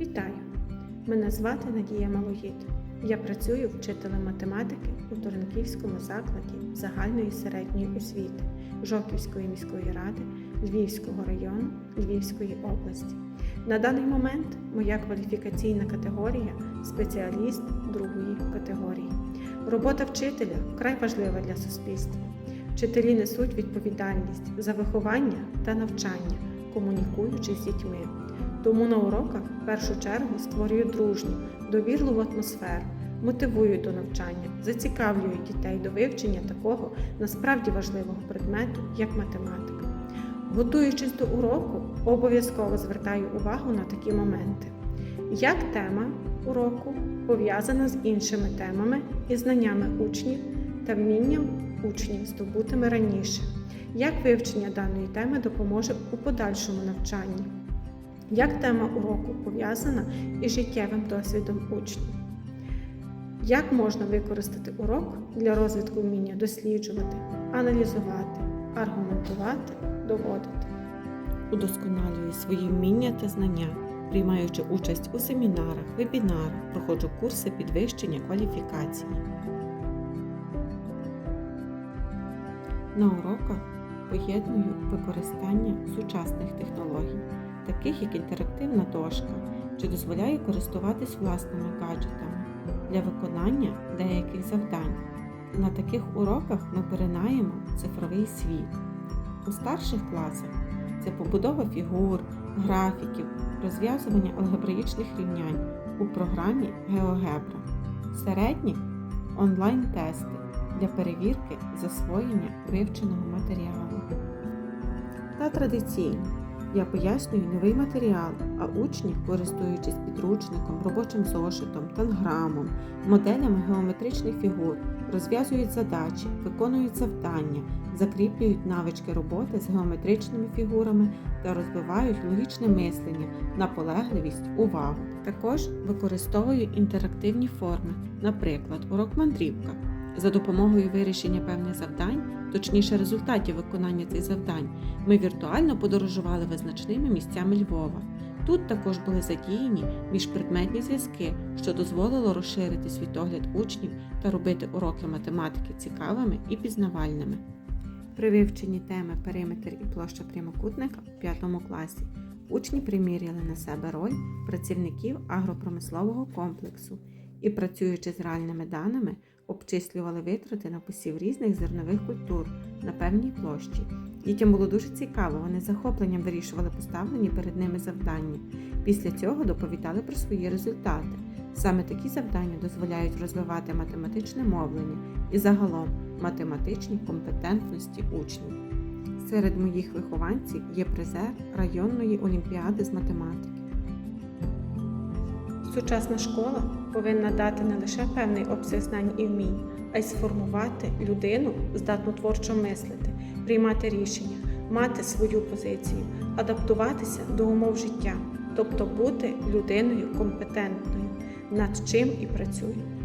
Вітаю! Мене звати Надія Малогід. Я працюю вчителем математики у Туринківському закладі загальної середньої освіти Жовківської міської ради Львівського району Львівської області. На даний момент моя кваліфікаційна категорія спеціаліст другої категорії. Робота вчителя вкрай важлива для суспільства. Вчителі несуть відповідальність за виховання та навчання, комунікуючи з дітьми. Тому на уроках в першу чергу створюю дружню, довірливу атмосферу, мотивую до навчання, зацікавлюю дітей до вивчення такого насправді важливого предмету, як математика. Готуючись до уроку, обов'язково звертаю увагу на такі моменти. Як тема уроку пов'язана з іншими темами і знаннями учнів та вмінням учнів здобутими раніше, як вивчення даної теми допоможе у подальшому навчанні, як тема уроку пов'язана із життєвим досвідом учнів, як можна використати урок для розвитку вміння досліджувати, аналізувати, аргументувати, доводити. Удосконалюю свої вміння та знання, приймаючи участь у семінарах, вебінарах, проходжу курси підвищення кваліфікації. На уроках поєдную використання сучасних технологій, таких як інтерактивна дошка, що дозволяє користуватись власними гаджетами для виконання деяких завдань. На таких уроках ми перенаємо цифровий світ. У старших класах це побудова фігур, графіків, розв'язування алгебраїчних рівнянь у програмі GeoGebra. Середніх онлайн-тести для перевірки засвоєння вивченого матеріалу. Та традиційно я пояснюю новий матеріал, а учні, користуючись підручником, робочим зошитом, танграмом, моделями геометричних фігур, розв'язують задачі, виконують завдання, закріплюють навички роботи з геометричними фігурами та розвивають логічне мислення, наполегливість, увагу. Також використовую інтерактивні форми, наприклад, урок мандрівка. За допомогою вирішення певних завдань, точніше результатів виконання цих завдань, ми віртуально подорожували визначними місцями Львова. Тут також були задіяні міжпредметні зв'язки, що дозволило розширити світогляд учнів та робити уроки математики цікавими і пізнавальними. При вивченні теми периметр і площа прямокутника у 5 класі учні приміряли на себе роль працівників агропромислового комплексу і, працюючи з реальними даними, обчислювали витрати на посів різних зернових культур на певній площі. Дітям було дуже цікаво, вони захопленням вирішували поставлені перед ними завдання. Після цього доповідали про свої результати. Саме такі завдання дозволяють розвивати математичне мовлення і загалом математичні компетентності учнів. Серед моїх вихованців є призер районної олімпіади з математики. Сучасна школа повинна дати не лише певний обсяг знань і вмінь, а й сформувати людину, здатну творчо мислити, приймати рішення, мати свою позицію, адаптуватися до умов життя, тобто бути людиною компетентною, над чим і працюю.